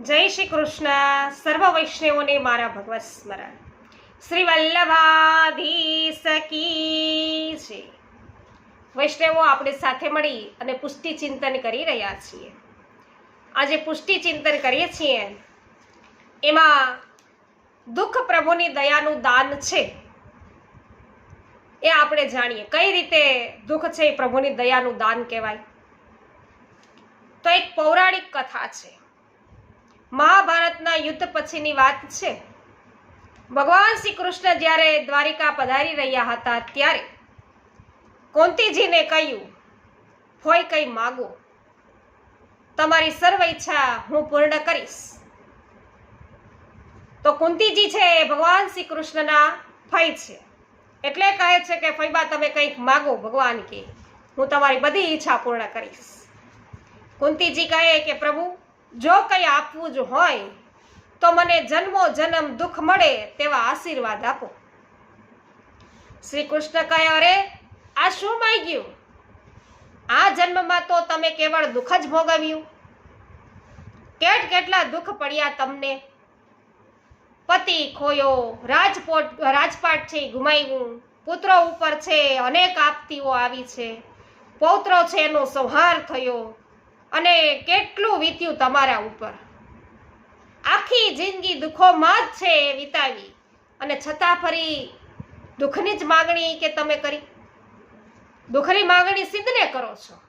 જય શ્રી કૃષ્ણ. સર્વ વૈષ્ણવોને મારા ભગવત સ્મરણ. શ્રી વલ્લભાધી સકી છે વૈષ્ણવો આપણે સાથે મળી અને પુષ્ટિ ચિંતન કરી રહ્યા છીએ. આજે પુષ્ટિ ચિંતન કરીએ છીએ. એમાં દુઃખ પ્રભુની દયાનું દાન છે. એ આપણે જાણીએ. કઈ રીતે દુઃખ છે એ પ્રભુની દયાનું દાન કહેવાય? તો એક પૌરાણિક કથા છે. મહાભારતના યુદ્ધ પછીની વાત છે. ભગવાન શ્રી કૃષ્ણ જ્યારે દ્વારિકા પધારી રહ્યા હતા ત્યારે કુંતીજીને કહ્યું હોય કંઈ માગો. તમારી સર્વ ઈચ્છા હું પૂર્ણ કરીશ. તો કુંતીજી છે એ ભગવાન શ્રી કૃષ્ણના ફઈ છે. એટલે કહે છે કે ફઈબા તમે કંઈક માગો ભગવાન કે હું તમારી બધી ઈચ્છા પૂર્ણ કરીશ. કુંતીજી કહે કે, પ્રભુ જો કંઈ આપવું જ હોય, તો મને જન્મો જન્મ દુઃખ મળે તેવા આશીર્વાદ આપો. શ્રી કૃષ્ણ કહે, અરે, આ શું માગ્યું આ જન્મમાં તો તમે કેવળ દુઃખ જ ભોગવ્યું. કેટ કેટલા દુઃખ પડ્યા તમને? પતિ ખોયો, રાજપોટ, રાજપાટ છે ગુમાવ્યું, પુત્રો ઉપર છે અનેક આપતીઓ આવી છે. પૌત્રો છે એનો સંહાર થયો અને કેટલું વીત્યું તમારા ઉપર? આખી જિંદગી દુઃખોમાં જ છે એ વિતાવી. અને છતાં ફરી દુઃખની જ માગણી કે તમે કરી? દુઃખની માગણી સિદ્ધને કરો છો?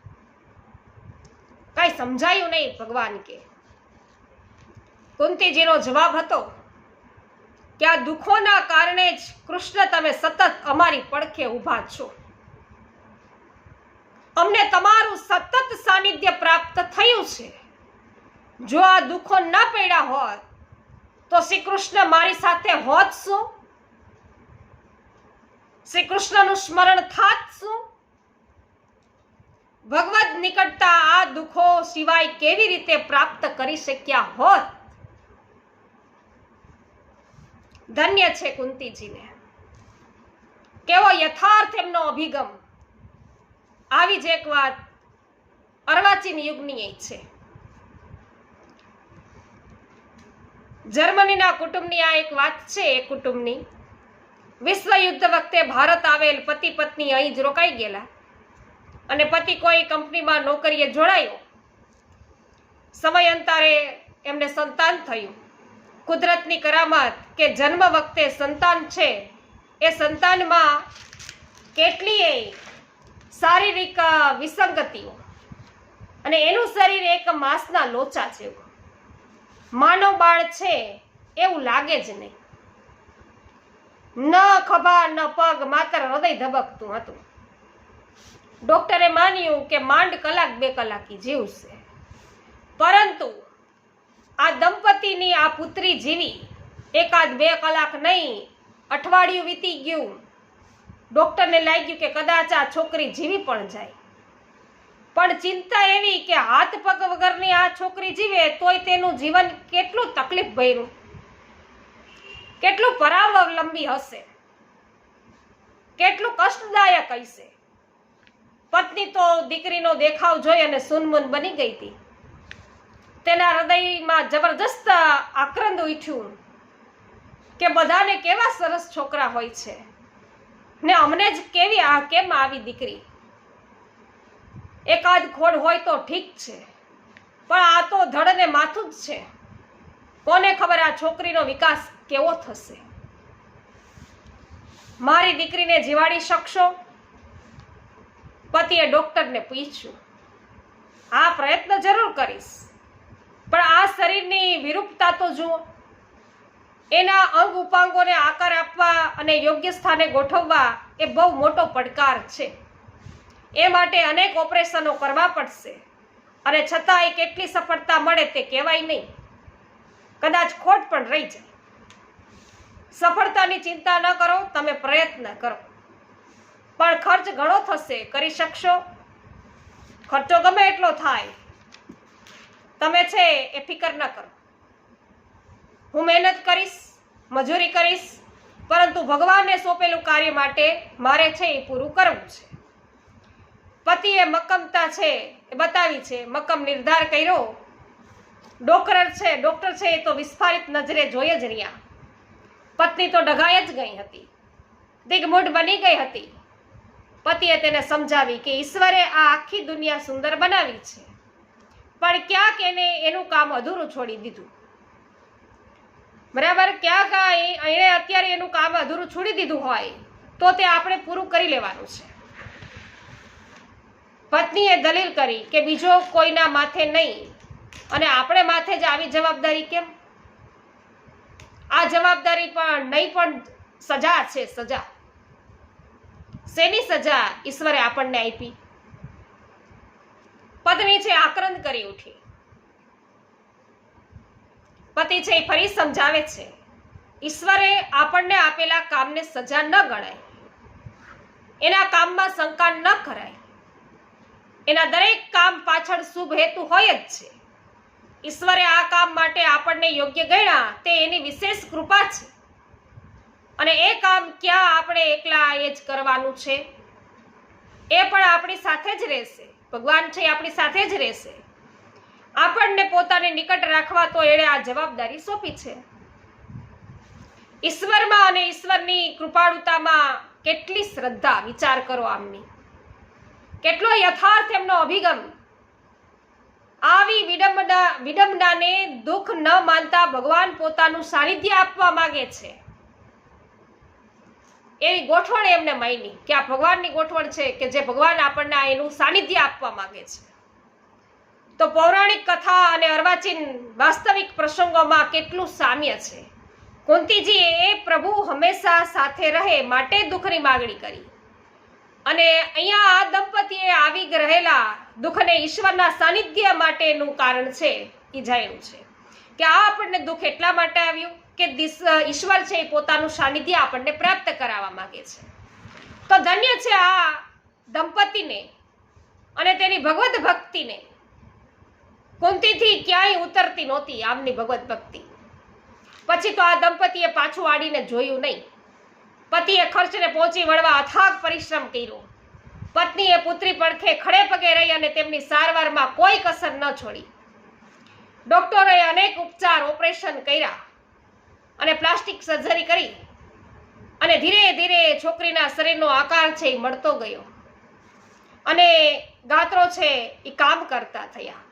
કઈ સમજાયું નહીં ભગવાન કે. કુંતીજીનો જવાબ હતો કે આ દુઃખોના કારણે જ કૃષ્ણ તમે સતત અમારી પડખે ઊભા છો. અમને તમારું સતત સાનિધ્ય પ્રાપ્ત થયું છે. જો આ દુઃખો ન પડ્યા હોત, તો શ્રી કૃષ્ણ મારી સાથે હોત શું? શ્રી કૃષ્ણનું સ્મરણ થાત શું? ભગવદ નિકટતા આ દુઃખો સિવાય કેવી રીતે પ્રાપ્ત કરી શક્યા હોત? ધન્ય છે કુંતીજીને. કેવો યથાર્થ એમનો અભિગમ. આવી જ એક વાત અર્વાચીન યુગની છે. જર્મનીના કુટુંબની આ એક વાત છે એ કુટુંબની. વિશ્વ યુદ્ધ વખતે ભારત આવેલ પતિ પત્ની અહીં જ રોકાઈ ગયેલા અને પતિ કોઈ કંપનીમાં નોકરીએ જોડાયો. સમયાંતરે એમને સંતાન થયું. કુદરતની કરામત કે જન્મ વખતે સંતાન છે એ સંતાનમાં કેટલીય શારીરિક વિસંગતિઓ. અને એનું શરીર એક માંસના લોચા જેવું. માનવ બાળ છે, એવું લાગે જ નહીં. ન ખભા, ન પગ, માત્ર હૃદય ધબકતું હતું. ડોક્ટરે માન્યું કે માંડ કલાક બે કલાકી જીવશે પરંતુ આ દંપતીની આ પુત્રી જીવી એકાદ બે કલાક નહીં, અઠવાડિયું વીતી ગયું. ડોક્ટરને લાગ્યું કે કદાચ આ છોકરી જીવી પણ જાય. પણ ચિંતા એવી કે હાથ પગ વગરની આ છોકરી જીવે તોય તેનું જીવન કેટલું તકલીફ ભર્યું? કેટલું પરાવલંબી હશે? કેટલું કષ્ટદાયક હશે? પત્ની તો દીકરીનો દેખાવ જોઈ અને સુનમુન બની ગઈ હતી. તેના હૃદયમાં જબરજસ્ત આક્રંદ ઉઠ્યું કે બધાને કેવા સરસ છોકરા હોય છે. ને અમને જ કેવી આ કેમ આવી દીકરી? એકાદ ખોડ હોય તો ઠીક છે, પણ આ તો ધડ ને માથું જ છે. કોને ખબર આ છોકરીનો વિકાસ કેવો થશે? મારી દીકરીને જીવાડી શકશો? પતિએ ડોક્ટરને પૂછ્યું. આ પ્રયત્ન જરૂર કરીશ, પણ આ શરીરની વિરૂપતા તો જુઓ. એના અંગ ઉપાંગોને આકાર આપવા અને યોગ્ય સ્થાને ગોઠવવા એ બહુ મોટો પડકાર છે. એ માટે અનેક ઓપરેશનો કરવા પડશે. અને છતાં એ કેટલી સફળતા મળે તે કહેવાય નહીં. કદાચ ખોટ પણ રહી જાય. સફળતાની ચિંતા ન કરો, તમે પ્રયત્ન કરો. પણ ખર્ચ ઘણો થશે, કરી શકશો? ખર્ચો ગમે એટલો થાય. તમે છે એ ફિકર ન કરો. હું મહેનત કરીશ, મજૂરી કરીશ, પરંતુ ભગવાનને સોંપેલું કાર્ય માટે મારે છે એ પૂરું કરવું છે. પતિએ મક્કમતા છે એ બતાવી છે, મક્કમ નિર્ધાર કર્યો. ડોક્ટર છે ડોક્ટર છે એ તો વિસ્ફારિત નજરે જોઈ જ રહ્યા. પત્ની તો ડઘાઈ જ ગઈ હતી. દિગ્મૂઢ બની ગઈ હતી. પતિએ તેને સમજાવી કે ઈશ્વરે આ આખી દુનિયા સુંદર બનાવી છે. પણ ક્યાંક એને એનું કામ અધૂરું છોડી દીધું. બરાબર? ક્યાંક એણે અત્યારે એનું કામ અધૂરું છોડી દીધું હોય, તો તે આપણે પૂરું કરી લેવાનું છે. પત્નીએ દલીલ કરી કે બીજો કોઈના માથે નહીં. અને આપણે માથે જ આવી જવાબદારી કેમ? આ જવાબદારી પણ નહીં, પણ સજા છે, સજા. શેની સજા ઈશ્વરે આપણને આપી? પત્ની છે, આક્રંદ કરી ઉઠી. પતિ છે એ ફરી સમજાવે છે. ઈશ્વરે આપણને આપેલા કામને સજા ન ગણાય. એના કામમાં શંકા ન કરાય. એના દરેક કામ પાછળ શુભ હેતુ હોય જ છે. ઈશ્વરે આ કામ માટે આપણને યોગ્ય ગણ્યા તે એની વિશેષ કૃપા છે. અને એ કામ ક્યાં આપણે એકલા એ જ કરવાનું છે? એ પણ આપણી સાથે જ રહેશે. ભગવાન છે આપણી સાથે જ રહેશે. આપણને પોતાને નિકટ રાખવા તો એણે આ જવાબદારી સોંપી છે. ઈશ્વરમાં અને ઈશ્વરની કૃપાળુતામાં કેટલી શ્રદ્ધા, વિચાર કરો આમની. કેટલો યથાર્થ એમનો અભિગમ. આવી વિડંબના, વિડંબનાને દુઃખ ન માનતા ભગવાન પોતાનું સાનિધ્ય આપવા માંગે છે. એવી ગોઠવણ એમને માયની કે આ ભગવાનની ગોઠવણ છે કે જે ભગવાન આપણને એનું સાનિધ્ય આપવા માંગે છે. તો પૌરાણિક કથા અને અર્વાચીન વાસ્તવિક પ્રસંગોમાં કેટલું સામ્ય છે? કુંતીજીએ પ્રભુ હંમેશા સાથે રહે માટે દુઃખની માગણી કરી. અને અહીંયા આ દંપતીએ આવી રહેલા દુઃખને ઈશ્વરના સાનિધ્ય માટેનું કારણ છે એ છે. કે આ આપણને દુઃખ એટલા માટે આવ્યું કે ઈશ્વર છે એ પોતાનું સાનિધ્ય આપણને પ્રાપ્ત કરાવવા માંગે છે. તો ધન્ય છે આ દંપતીને અને તેની ભગવત ભક્તિને. કુંતીથી ક્યાંય ઉતરતી નહોતી આમની ભગવત ભક્તિ. પછી તો આ દંપતીએ પાછું આડીને જોયું નહીં. પતિએ ખર્ચને પહોંચી વળવા અથાગ પરિશ્રમ કર્યો. પત્નીએ પુત્રી પડખે ખડે પગે રહી અને તેમની સારવારમાં કોઈ કસર ન છોડી. ડોક્ટરોએ અનેક ઉપચાર, ઓપરેશન કર્યા અને પ્લાસ્ટિક સર્જરી કરી અને ધીરે ધીરે છોકરીના શરીરનો આકાર છે એ મળતો ગયો. અને ગાત્રો છે એ કામ કરતા થયા.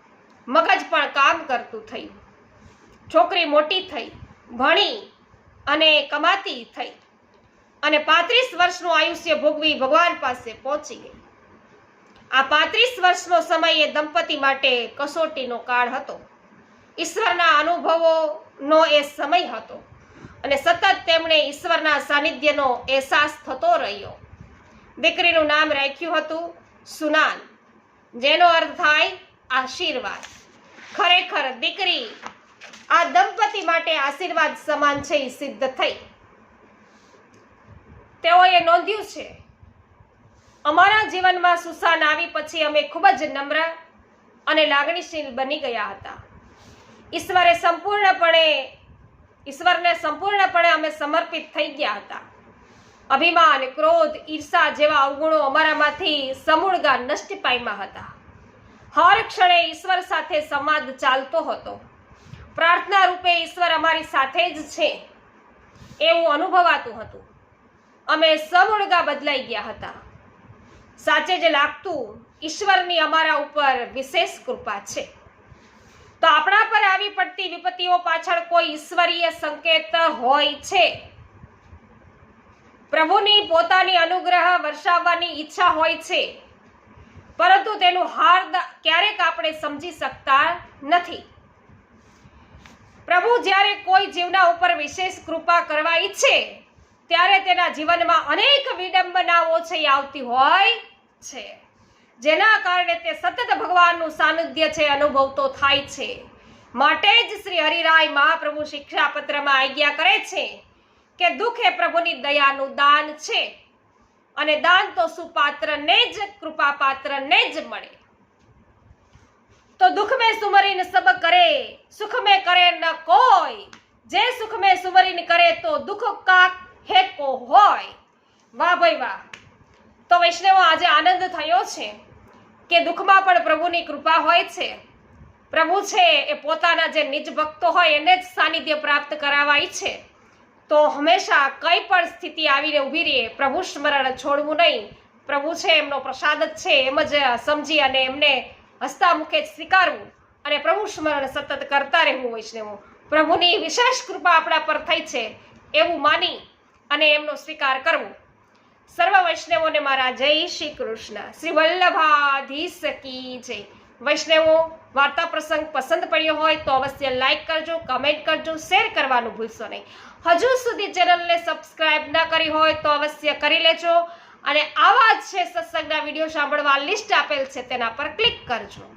મગજ પણ કામ કરતું થયું છોકરી મોટી થઈ, ભણી અને કમાતી થઈ અને પાંત્રીસ વર્ષનું આયુષ્ય ભોગવી ભગવાન પાસે પહોંચી ગઈ. આ પાંત્રીસ વર્ષનો સમય એ દંપતી માટે કસોટીનો કાળ હતો. ઈશ્વરના અનુભવોનો એ સમય હતો અને સતત તેમણે ઈશ્વરના સાનિધ્યનો અહેસાસ થતો રહ્યો. દીકરીનું નામ રાખ્યું હતું સુનાન, જેનો અર્થ થાય આશીર્વાદ. ખરેખર દીકરી, આ દંપતી માટે આશીર્વાદ સમાન છે એ સિદ્ધ થઈ. તેઓએ નોંધ્યું છે, અમારા જીવનમાં સુસાન આવી પછી અમે ખૂબ જ નમ્ર અને લાગણીશીલ બની ગયા હતા. ઈશ્વરે સંપૂર્ણપણે, ઈશ્વરને સંપૂર્ણપણે અમે સમર્પિત થઈ ગયા હતા. અભિમાન, ક્રોધ, ઈર્ષા જેવા અવગુણો અમારામાંથી સમૂળગા નષ્ટ પામ્યા હતા. હર ક્ષણે ઈશ્વર સાથે સંવાદ ચાલતો હતો. પ્રાર્થના રૂપે ઈશ્વર અમારી સાથે જ છે એવું અનુભવાતું હતું. અમે સમૂળગા બદલાઈ ગયા હતા. સાચે જ લાગતું ઈશ્વરની અમારા ઉપર વિશેષ કૃપા છે. તો આપણા પર આવી પડતી વિપત્તિઓ પાછળ કોઈ ઈશ્વરીય સંકેત હોય છે? પ્રભુની પોતાની અનુગ્રહ વર્ષાવવાની ઈચ્છા હોય છે? પરંતુ તેનું હાર્દ ક્યારેક આપણે સમજી શકતા નથી. પ્રભુ જ્યારે કોઈ જીવના ઉપર વિશેષ કૃપા કરવા ઈચ્છે, ત્યારે તેના જીવનમાં અનેક વિડંબનાઓ છે, એ આવતી હોય છે. જેના કારણે તે સતત ભગવાનનું સાનિધ્ય છે અનુભવતો થાય છે. માટે જ શ્રી હરિરાય મહાપ્રભુ શિક્ષાપત્રમાં આજ્ઞા કરે છે કે દુઃખ એ પ્રભુની દયાનું દાન છે. અને દાન તો સુપાત્રને જ કૃપા પાત્રને જ મળે. તો દુઃખ મેં સુમરીન સબ કરે સુખ મેં કરે ન કોઈ. જે સુખ મેં સુમરીન કરે તો દુઃખ કા હેકો હોય. વાહ ભાઈ વાહ. તો વૈષ્ણવો, આજે આનંદ થયો છે કે દુઃખમાં પણ પ્રભુની કૃપા હોય છે. પ્રભુ છે એ પોતાના જે નિજ ભક્તો હોય એને જ સાનિધ્ય પ્રાપ્ત કરાવાય ઈચ્છે તો હંમેશા કઈ પણ સ્થિતિ આવીને ઊભી રહીએ પ્રભુ સ્મરણ છોડવું નહીં. પ્રભુ છે એમનો પ્રસાદ જ છે, એમ જ સમજી અને એમને હસતા મુખે જ સ્વીકારવું અને પ્રભુ સ્મરણ સતત કરતા રહેવું વૈષ્ણવો પ્રભુની વિશેષ કૃપા આપણા પર થઈ છે, એવું માની અને એમનો સ્વીકાર કરવો. સર્વ વૈષ્ણવોને મારા જય શ્રી કૃષ્ણ. શ્રી વલ્લભાધીશ કી જય. વૈષ્ણવો, વાર્તા પ્રસંગ પસંદ પડ્યો હોય તો અવશ્ય લાઈક કરજો કમેન્ટ કરજો શેર કરવાનું ભૂલશો નહીં. હજુ સુધી ચેનલને સબસ્ક્રાઇબ ના કરી હોય તો અવશ્ય કરી લેજો. અને આવા જ છે સત્સંગના વીડિયો સાંભળવા લિસ્ટ આપેલ છે તેના પર ક્લિક કરજો.